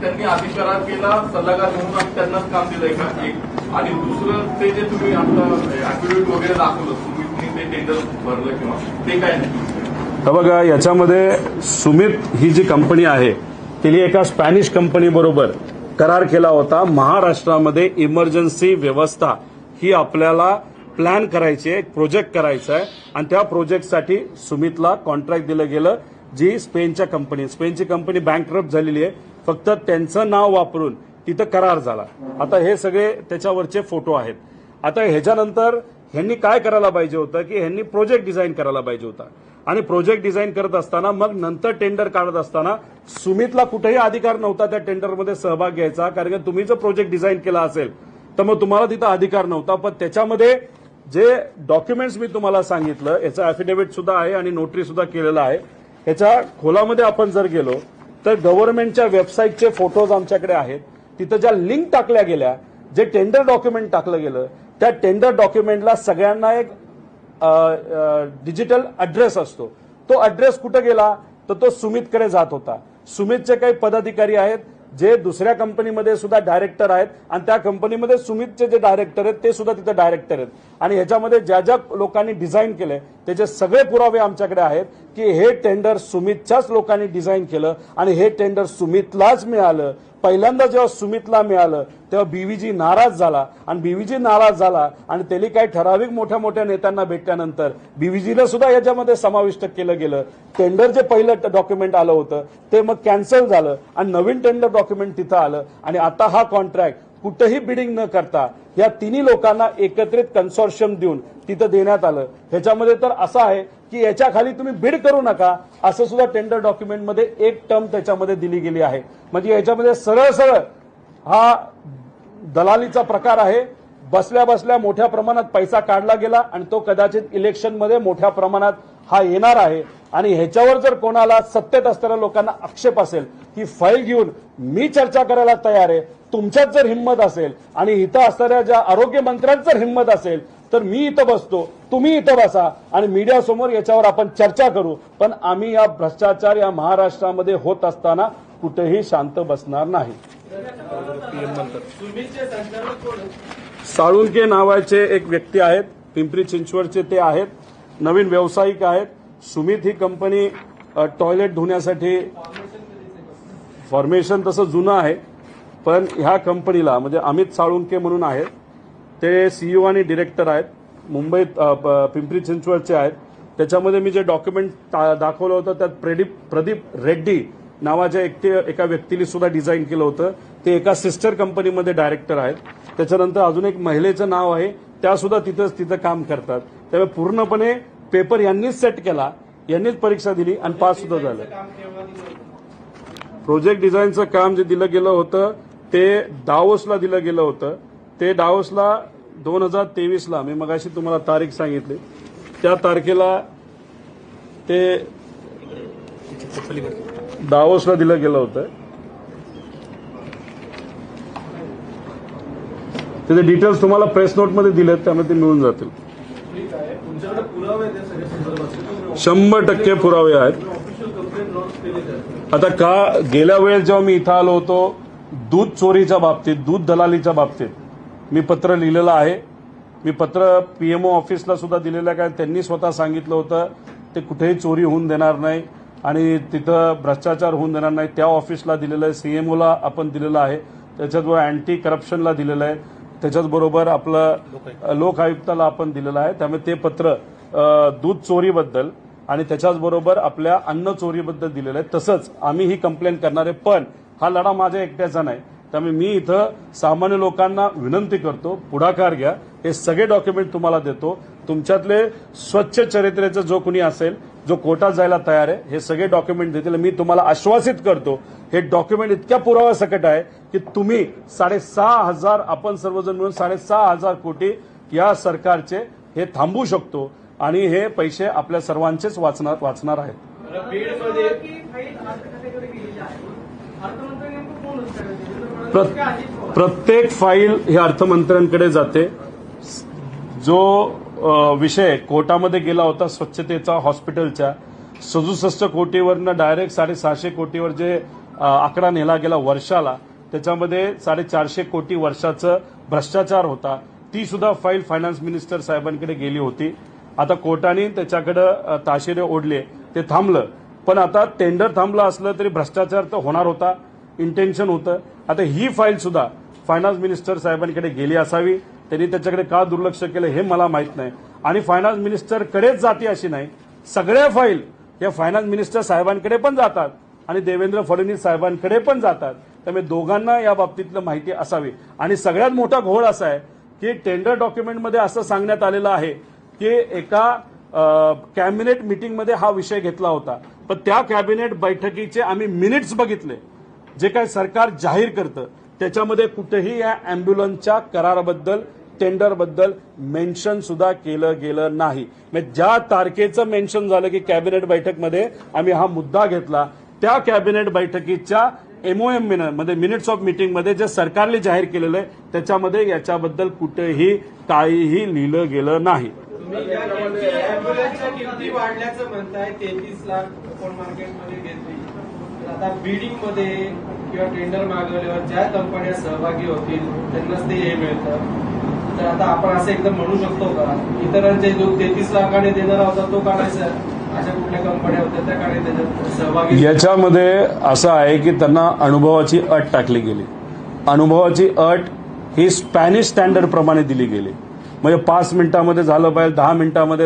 त्यांनी अधिकारात केला सल्लागार म्हणून आम्ही त्यांनाच काम दिलंय का एक. आणि दुसरं ते जे तुम्ही आता ऍफिडेव्हिट वगैरे दाखवलं तुम्ही ते टेंडर भरलं किंवा ते काय नाही. तर बघा याच्यामध्ये सुमित ही जी कंपनी आहे तिने एका स्पॅनिश कंपनीबरोबर करार केला होता. महाराष्ट्रामध्ये इमर्जन्सी व्यवस्था ही आपल्याला प्लॅन करायची आहे एक प्रोजेक्ट करायचा आहे. आणि त्या प्रोजेक्टसाठी सुमितला कॉन्ट्रॅक्ट दिलं गेलं. जी स्पेनच्या कंपनी स्पेनची कंपनी बँकरप्ट झालेली आहे. फक्त त्यांचं नाव वापरून तिथं करार झाला. आता हे सगळे त्याच्यावरचे फोटो आहेत. आता ह्याच्यानंतर ह्यांनी काय करायला पाहिजे होतं की ह्यांनी प्रोजेक्ट डिझाईन करायला पाहिजे होता. आणि प्रोजेक्ट डिझाईन करत असताना मग नंतर टेंडर काढत असताना सुमितला कुठेही अधिकार नव्हता त्या टेंडरमध्ये सहभाग घ्यायचा कारण की तुम्ही जर प्रोजेक्ट डिझाईन केला असेल तर मग तुम्हाला तिथं अधिकार नव्हता. पण त्याच्यामध्ये जे डॉक्युमेंट्स मी तुम्हाला सांगितलं याचं अफिडेव्हिट सुद्धा आहे आणि नोटरी सुद्धा केलेलं आहे. ह्याच्या खोलामध्ये आपण जर गेलो तर गव्हर्नमेंटच्या वेबसाईटचे फोटोज आमच्याकडे आहेत. तिथं ज्या लिंक टाकल्या गेल्या जे टेंडर डॉक्युमेंट टाकलं गेलं त्या टेंडर डॉक्युमेंटला सगळ्यांना एक डिजिटल अड्रेस असतो. तो अड्रेस कुठं गेला? तर तो सुमितकडे जात होता. सुमितचे काही पदाधिकारी आहेत जे दुसऱ्या कंपनीमध्ये सुद्धा डायरेक्टर आहेत आणि त्या कंपनीमध्ये सुमितचे जे डायरेक्टर आहेत ते सुद्धा तिथे डायरेक्टर आहेत. आणि ह्याच्यामध्ये ज्या ज्या लोकांनी डिझाईन केलंय त्याचे सगळे पुरावे आमच्याकडे आहेत की हे टेंडर सुमितच्याच लोकांनी डिझाईन केलं आणि हे टेंडर सुमितलाच मिळालं. पहिल्यांदा जेव्हा सुमितला मिळालं तेव्हा बीव्हीजी नाराज झाला. आणि बीव्हीजी नाराज झाला आणि त्यांनी काही ठराविक मोठ्या मोठ्या नेत्यांना भेटल्यानंतर बीव्हीजीला सुद्धा याच्यामध्ये समाविष्ट केलं गेलं. टेंडर जे पहिलं डॉक्युमेंट आलं होतं ते मग कॅन्सल झालं आणि नवीन टेंडर डॉक्युमेंट तिथं आलं. आणि आता हा कॉन्ट्रॅक्ट कुठंही बिडिंग न करता या तिन्ही लोकांना एकत्रित कन्सॉर्शियम देऊन तिथं देण्यात आलं. ह्याच्यामध्ये तर असं आहे की याच्या खाली तुम्ही बिड करू नका असं सुद्धा टेंडर डॉक्युमेंटमध्ये एक टर्म त्याच्यामध्ये दिली गेली आहे. म्हणजे याच्यामध्ये सरळ सरळ हा दलालीचा प्रकार आहे. बसल्या बसल्या मोठ्या प्रमाणात पैसा काढला गेला आणि तो कदाचित इलेक्शनमध्ये मोठ्या प्रमाणात हा येणार आहे. आणि ह्याच्यावर जर कोणाला सत्तेत असणाऱ्या लोकांना आक्षेप असेल ही फाईल घेऊन मी चर्चा करायला तयार आहे. तुमच्यात जर हिंमत असेल आणि इथं असणाऱ्या ज्या आरोग्य मंत्र्यांत जर हिंमत असेल तर मी इथं बसतो तुम्ही इथं बसा आणि मीडिया समोर याच्यावर आपण चर्चा करू. पण आम्ही या भ्रष्टाचार या महाराष्ट्रामध्ये होत असताना कुठेही शांत बसणार नाही. साळुंके नावाचे एक व्यक्ती आहेत पिंपरी चिंचवडचे ते आहेत. नवीन व्यावसायिक आहेत. सुमित ही कंपनी टॉयलेट धुण्यासाठी फॉर्मेशन तसं जुनं आहे. पण ह्या कंपनीला म्हणजे अमित साळुंके म्हणून आहेत. ते सीईओ आणि डिरेक्टर आहेत. मुंबईत प- पिंपरी चिंचवडचे आहेत. त्याच्यामध्ये मी जे डॉक्युमेंट दाखवलं होतं त्यात प्रदीप प्रदीप रेड्डी नावाच्या एक एका व्यक्तीने सुद्धा डिझाईन केलं होतं. ते एका सिस्टर कंपनीमध्ये डायरेक्टर आहेत. त्याच्यानंतर अजून एक महिलेचं नाव आहे. त्या सुद्धा तिथंच तिथं काम करतात. त्यामुळे पूर्णपणे पेपर यांनीच सेट केला यांनीच परीक्षा दिली आणि पास सुद्धा झालं. प्रोजेक्ट डिझाईनचं काम जे दिलं गेलं होतं ते डावोसला दिलं गेलं होतं. ते डावोसला दोन हजार तेवीसला मी मगाशी तुम्हाला तारीख सांगितली. त्या तारखेला ते डावोसला दिलं गेलं होतं. त्याचे डिटेल्स तुम्हाला प्रेस नोटमध्ये दिलेत त्यामुळे ते मिळून जातील. शंभर टक्के पुरावे आहेत. आता का गेल्या वेळेस जेव्हा मी इथं आलो होतो दूध चोरीच्या बाबतीत दूध दलालीच्या बाबतीत मी पत्र लिहिलेलं आहे. मी पत्र पीएमओ ऑफिसला सुद्धा दिलेलं आहे कारण त्यांनी स्वतः सांगितलं होतं ते कुठेही चोरी होऊन देणार नाही आणि तिथं भ्रष्टाचार होऊन देणार नाही. त्या ऑफिसला दिलेलं आहे सीएमओला आपण दिलेलं आहे. त्याच्यात अँटी करप्शनला दिलेलं आहे. त्याच्याचबरोबर आपलं लोक आयुक्ताला आपण दिलेलं आहे. त्यामुळे ते पत्र दूध चोरीबद्दल आणि त्याच्याचबरोबर आपल्या अन्न चोरीबद्दल दिलेलं आहे. तसंच आम्ही ही कंप्लेंट करणार आहे. पण हा लढा माझ्या एकट्याचा नाही. त्यामुळे मी इथं सामान्य लोकांना विनंती करतो पुढाकार घ्या. हे सगळे डॉक्युमेंट तुम्हाला देतो. तुमच्यातले स्वच्छ चरित्रेचं जो कुणी असेल जो कोर्टात जायला तयार आहे हे सगळे डॉक्युमेंट देतील. मी तुम्हाला आश्वासित करतो हे डॉक्युमेंट इतक्या पुरावा सकट आहे की तुम्ही साडेसहा हजार आपण सर्वजण मिळून साडेसहा हजार कोटी या सरकारचे हे थांबवू शकतो आणि हे पैसे आपल्या सर्वांचेच वाचणार वाचणार आहेत. प्रत्येक फाईल ही अर्थमंत्र्यांकडे जाते. जो विषय कोर्टामध्ये गेला होता स्वच्छतेचा हॉस्पिटलच्या सदुसष्ट कोटीवरनं डायरेक्ट साडेसहाशे कोटीवर जे आकडा नेला गेला वर्षाला त्याच्यामध्ये साडेचारशे कोटी वर्षाचं भ्रष्टाचार होता. ती सुद्धा फाईल फायनान्स मिनिस्टर साहेबांकडे गेली होती. आता कोर्टाने त्याच्याकडे ताशेरे ओढले. ते थांबलं. पण आता टेंडर थांबलं असलं तरी भ्रष्टाचार तर होणार होता. इंटेन्शन होतं. आता ही फाईल सुद्धा फायनान्स मिनिस्टर साहेबांकडे गेली असावी. त्यांनी त्याच्याकडे का दुर्लक्ष केलं हे मला माहीत नाही. आणि फायनान्स मिनिस्टरकडेच जाते अशी नाही. सगळ्या फाईल या फायनान्स मिनिस्टर साहेबांकडे पण जातात आणि देवेंद्र फडणवीस साहेबांकडे पण जातात. त्यामुळे दोघांना या बाबतीतलं माहिती असावी. आणि सगळ्यात मोठा घोळ असा आहे की टेंडर डॉक्युमेंटमध्ये असं सांगण्यात आलेलं आहे की एका कॅबिनेट मिटिंगमध्ये हा विषय घेतला होता. पण त्या कॅबिनेट बैठकीचे आम्ही मिनिट्स बघितले. जे काय सरकार जाहीर करतं. त्याच्यामध्ये कुठेही या अँब्युलन्सच्या कराराबद्दल टेंडरबद्दल मेन्शन सुद्धा केलं गेलं नाही. म्हणजे ज्या तारखेचं मेन्शन झालं की कॅबिनेट बैठकमध्ये आम्ही हा मुद्दा घेतला. त्या कॅबिनेट बैठकीच्या एमओएम म्हणजे मिनिट्स ऑफ मीटिंगमध्ये जे सरकारने जाहीर केलेलं आहे त्याच्यामध्ये याच्याबद्दल कुठेही काहीही लिहिलं गेलं नाही. आता बिडिंगमध्ये किंवा टेंडर मागवल्यावर ज्या कंपन्या सहभागी होतील त्यांनाच ते हे मिळतं. तर आता आपण असं एकदम म्हणू शकतो का? इतरांचे जो तेहतीस लाखाने देणारा होता तो काढायचा. अशा कुठल्या कंपन्या होत्या त्या काढायला त्याच्यात सहभागी याच्यामध्ये असं आहे की त्यांना अनुभवाची अट टाकली गेली. अनुभवाची अट ही स्पॅनिश स्टँडर्ड प्रमाणे दिली गेली. म्हणजे पाच मिनिटामध्ये झालं पाहिजे दहा मिनिटामध्ये